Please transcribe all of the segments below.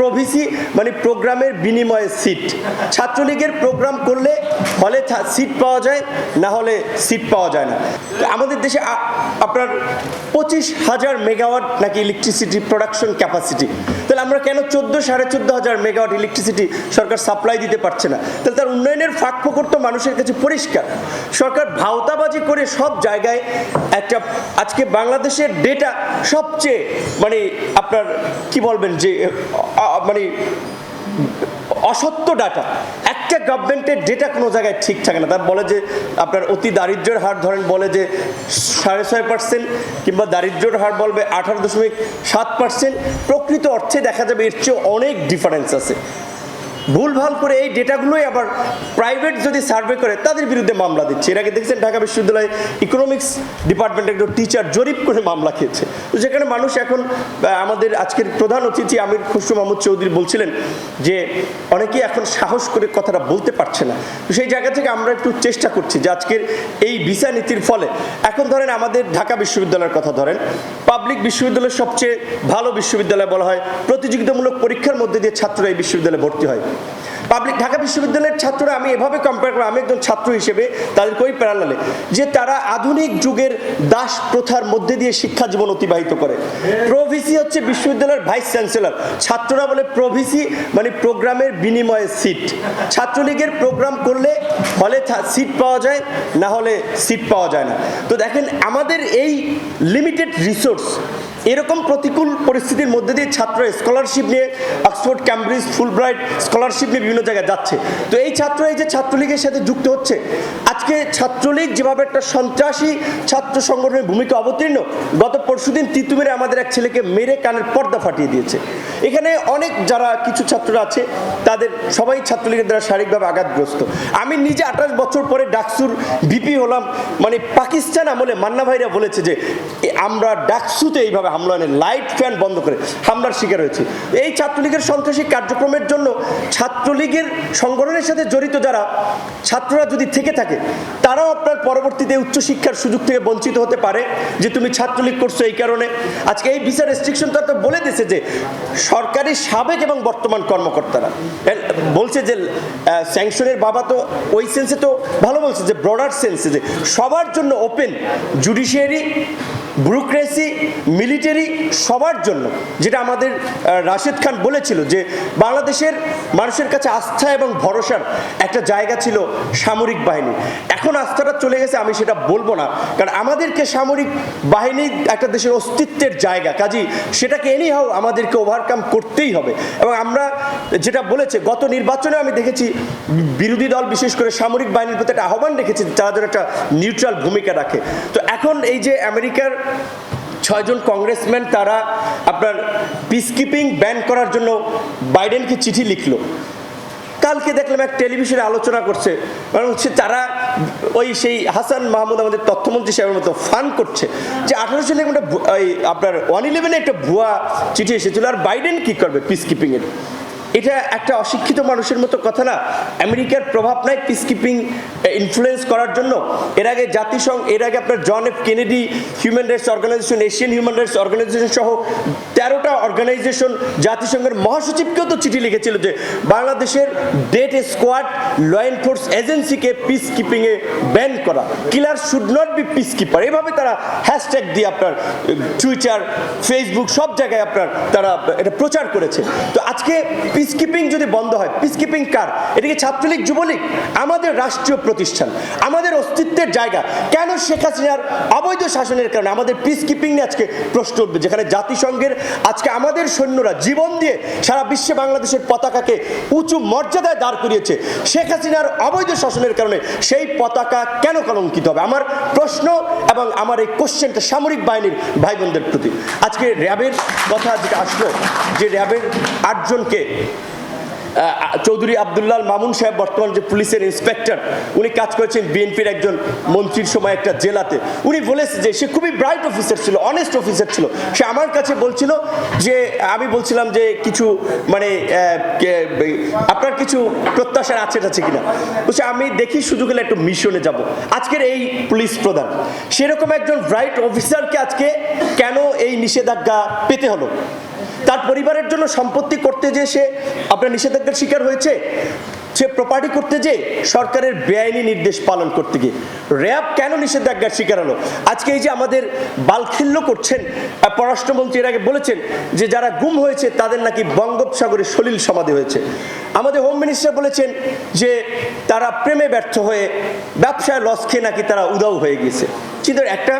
Pro-VC মানে প্রোগ্রামের বিনিময়ে সিট ছাত্রলীগের প্রোগ্রাম করলে হলে সিট পাওয়া যায়, না হলে সিট পাওয়া যায় না। আমাদের দেশে আপনার পঁচিশ হাজার মেগাওয়াট নাকি ইলেকট্রিসিটি প্রোডাকশন ক্যাপাসিটি তাহলে আমরা কেন চোদ্দ, সাড়ে চোদ্দ হাজার মেগাওয়াট ইলেকট্রিসিটি সরকার সাপ্লাই দিতে পারছে না? তাহলে তার উন্নয়নের ফাঁক ফোকর তো মানুষের কাছে পরিষ্কার। সরকার ভাওতাবাজি করে সব জায়গায় একটা, আজকে বাংলাদেশের ডেটা সবচেয়ে মানে আপনার, কি বলবেন যে মানে অসত্য ডাটা একটা গভর্নমেন্টের ডেটা কোনো জায়গায় ঠিক থাকে না। তার বলে যে, আপনার অতি দারিদ্র্যের হার ধরেন বলে যে, সাড়ে ছয় পার্সেন্ট কিংবা দারিদ্র্যের হার বলবে আঠারো দশমিক সাত পার্সেন্ট প্রকৃত অর্থে দেখা যাবে এর চেয়ে অনেক ডিফারেন্স আছে। ভুলভাল করে এই ডেটাগুলোই আবার প্রাইভেট যদি সার্ভে করে, তাদের বিরুদ্ধে মামলা দিচ্ছে। এর আগে দেখছেন ঢাকা বিশ্ববিদ্যালয়ে ইকোনমিক্স ডিপার্টমেন্টের একজন টিচার জরিপ করে মামলা খেয়েছে। তো যেখানে মানুষ এখন আমাদের আজকের প্রধান অতিথি আমির খুশরু মাহমুদ চৌধুরী বলছিলেন যে, অনেকেই এখন সাহস করে কথাটা বলতে পারছে না। তো সেই জায়গা থেকে আমরা একটু চেষ্টা করছি যে আজকের এই ভিসা নীতির ফলে, এখন ধরেন আমাদের ঢাকা বিশ্ববিদ্যালয়ের কথা ধরেন পাবলিক বিশ্ববিদ্যালয়ের সবচেয়ে ভালো বিশ্ববিদ্যালয় বলা হয়, প্রতিযোগিতামূলক পরীক্ষার মধ্যে দিয়ে ছাত্ররা এই বিশ্ববিদ্যালয়ে ভর্তি হয়। পাবলিক ঢাকা বিশ্ববিদ্যালয়ের ছাত্ররা, আমি এভাবে কম্পেয়ার করি আমি একজন ছাত্র হিসেবে তাদেরকে ওই প্যারালালে যে তারা আধুনিক যুগের দাস প্রথার মধ্যে দিয়ে শিক্ষা জীবন অতিবাহিত করে। প্রভিসি হচ্ছে বিশ্ববিদ্যালয়ের ভাইস চ্যান্সেলর ছাত্ররা বলে প্রভিসি মানে প্রোগ্রামের বিনিময়ে সিট ছাত্রলীগের প্রোগ্রাম করলে হলে সিট পাওয়া যায়, না হলে সিট পাওয়া যায় না। তো দেখেন, আমাদের এই লিমিটেড রিসোর্স এরকম প্রতিকূল পরিস্থিতির মধ্যে দিয়ে ছাত্র স্কলারশিপ নিয়ে অক্সফোর্ড ক্যামব্রিজ ফুলব্রাইট স্কলারশিপ নিয়ে বিভিন্ন জায়গায় যাচ্ছে। তো এই ছাত্র, এই যে ছাত্রলীগের সাথে যুক্ত হচ্ছে, আজকে ছাত্রলীগ যেভাবে একটা সন্ত্রাসী ছাত্র সংগঠনের ভূমিকা অবতীর্ণ, গত পরশুদিন তিতুমিরে আমাদের এক ছেলেকে মেরে কানের পর্দা ফাটিয়ে দিয়েছে। এখানে অনেক যারা কিছু ছাত্র আছে, তাদের সবাই ছাত্রলীগের দ্বারা শারীরিকভাবে আঘাতগ্রস্ত। আমি নিজে আঠাশ বছর পরে ডাকসুর ভিপি হলাম মানে পাকিস্তান আমলে মান্না ভাইরা বলেছে যে আমরা ডাকসুতে এইভাবে হামলা হয় লাইট ফ্যান বন্ধ করে হামলার শিকার হয়েছে। এই ছাত্রলীগের সন্ত্রাসী কার্যক্রমের জন্য ছাত্রলীগের সংগঠনের সাথে জড়িত যারা, ছাত্ররা যদি থেকে থাকে, তারাও আপনার পরবর্তীতে উচ্চশিক্ষার সুযোগ থেকে বঞ্চিত হতে পারে যে তুমি ছাত্রলীগ করছ এই কারণে। আজকে এই ভিসা রেস্ট্রিকশন তো বলে দিয়েছে যে সরকারি সাবেক এবং বর্তমান কর্মকর্তারা। বলছে যে স্যাংশনের বাবা তো ওই সেন্সে তো ভালো বলছে, যে ব্রডার সেন্সে যে সবার জন্য ওপেন জুডিশিয়ারি ব্যুরোক্রেসি মিলিটারি সবার জন্য। যেটা আমাদের রাশেদ খান বলেছিল যে বাংলাদেশের মানুষের কাছে আস্থা এবং ভরসার একটা জায়গা ছিল সামরিক বাহিনী। এখন আস্থাটা চলে গেছে, আমি সেটা বলব না। কারণ আমাদেরকে সামরিক বাহিনী একটা দেশের অস্তিত্বের জায়গা। কাজী, সেটাকে এনিহাও আমাদেরকে ওভারকাম করতেই হবে। এবং আমরা যেটা বলেছে, গত নির্বাচনে আমি দেখেছি বিরোধী দল, বিশেষ করে সামরিক বাহিনীর প্রতি একটা আহ্বান রেখেছে তারা যেন একটা নিউট্রাল ভূমিকা রাখে। তো এখন এই যে আমেরিকার ছয়জন কংগ্রেসম্যান তারা আপনার পিস কিপিং ব্যান করার জন্য বাইডেনকে চিঠি লিখলো। কালকে দেখলাম এক টেলিভিশনে আলোচনা করছে মানে হচ্ছে তারা ওই সেই হাসান মাহমুদ আমাদের তথ্যমন্ত্রী সাহেবের মতো ফান করছে যে আঠারো সালে একটা ওই আপনার ওয়ান ইলেভেনে একটা ভুয়া চিঠি এসেছিল, আর বাইডেন কি করবে পিস কিপিংয়ের এটা একটা অশিক্ষিত মানুষের মতো কথা না। আমেরিকার প্রভাব নাই পিস কিপিং ইনফ্লুয়েন্স করার জন্য। এর আগে জাতিসংঘ, এর আগে আপনার John F Kennedy human rights organization Asian human rights organization সহ তেরোটা অর্গানাইজেশন জাতিসংঘের মহাসচিবকেও তো চিঠি লিখেছিল যে বাংলাদেশের ডেট স্কোয়াড ল এনফোর্স এজেন্সিকে পিস কিপিংয়ে ব্যান করা। Killer should not be peace keeper এভাবে তারা হ্যাশট্যাগ দিয়ে আপনার টুইটার ফেসবুক সব জায়গায় আপনার, তারা এটা প্রচার করেছে। তো আজকে পিস কিপিং যদি বন্ধ হয় পিসকিপিং কার? এটা কি ছাত্রলীগ, যুবলীগ, আমাদের রাষ্ট্রীয় প্রতিষ্ঠান, আমাদের অস্তিত্বের জায়গা। কেন শেখ হাসিনার অবৈধ শাসনের কারণে আমাদের পিস কিপিং নিয়ে আজকে প্রশ্ন উঠবে, যেখানে জাতিসংঘের আজকে আমাদের সৈন্যরা জীবন দিয়ে সারা বিশ্বে বাংলাদেশের পতাকাকে উঁচু মর্যাদায় দাঁড় করিয়েছে। শেখ হাসিনার অবৈধ শাসনের কারণে সেই পতাকা কেন কলঙ্কিত হবে? আমার প্রশ্ন এবং আমার এই কোশ্চেনটা সামরিক বাহিনীর ভাই বোনদের প্রতি। আজকে র্যাবের কথা যেটা আসলো, যে র্যাবের আটজনকে চৌধুরী আবদুল্লাহ মামুন সাহেব, বর্তমান যে পুলিশের ইন্সপেক্টর, উনি কাজ করেছেন বিএনপির একজন মন্ত্রীর সময় একটা জেলাতে। উনি বলেছে যে সে খুবই ব্রাইট অফিসার ছিল অনেস্ট অফিসার ছিল। সে আমার কাছে বলছিল যে, আমি বলছিলাম যে কিছু মানে আপনার কিছু প্রত্যাশার আছে আছে কিনা? বলছে, আমি দেখি সুযোগ হলে একটু মিশনে যাব। আজকের এই পুলিশ প্রধান, সেরকম একজন ব্রাইট অফিসারকে আজকে কেন এই নিষেধাজ্ঞা পেতে হলো? তার পরিবারের জন্য সম্পত্তি করতে যে সে আপনার নিষেধাজ্ঞার শিকার হয়েছে, সে প্রপার্টি করতে যে সরকারের বেআইনি নির্দেশ পালন করতে গিয়ে। র্যাব কেন নিষেধাজ্ঞার শিকার হলো? আজকে এই যে আমাদের বালখিল্য করছেন পররাষ্ট্রমন্ত্রী এর আগে বলেছেন যে যারা গুম হয়েছে তাদের নাকি বঙ্গোপসাগরে সলিল সমাধি হয়েছে। আমাদের হোম মিনিস্টার বলেছেন যে তারা প্রেমে ব্যর্থ হয়ে ব্যবসায় লস খেয়ে নাকি তারা উদাও হয়ে গিয়েছে। কিন্তু একটা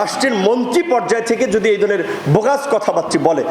রাষ্ট্রের মন্ত্রী পর্যায় থেকে যদি এই ধরনের বোগাস কথাবার্তা বলে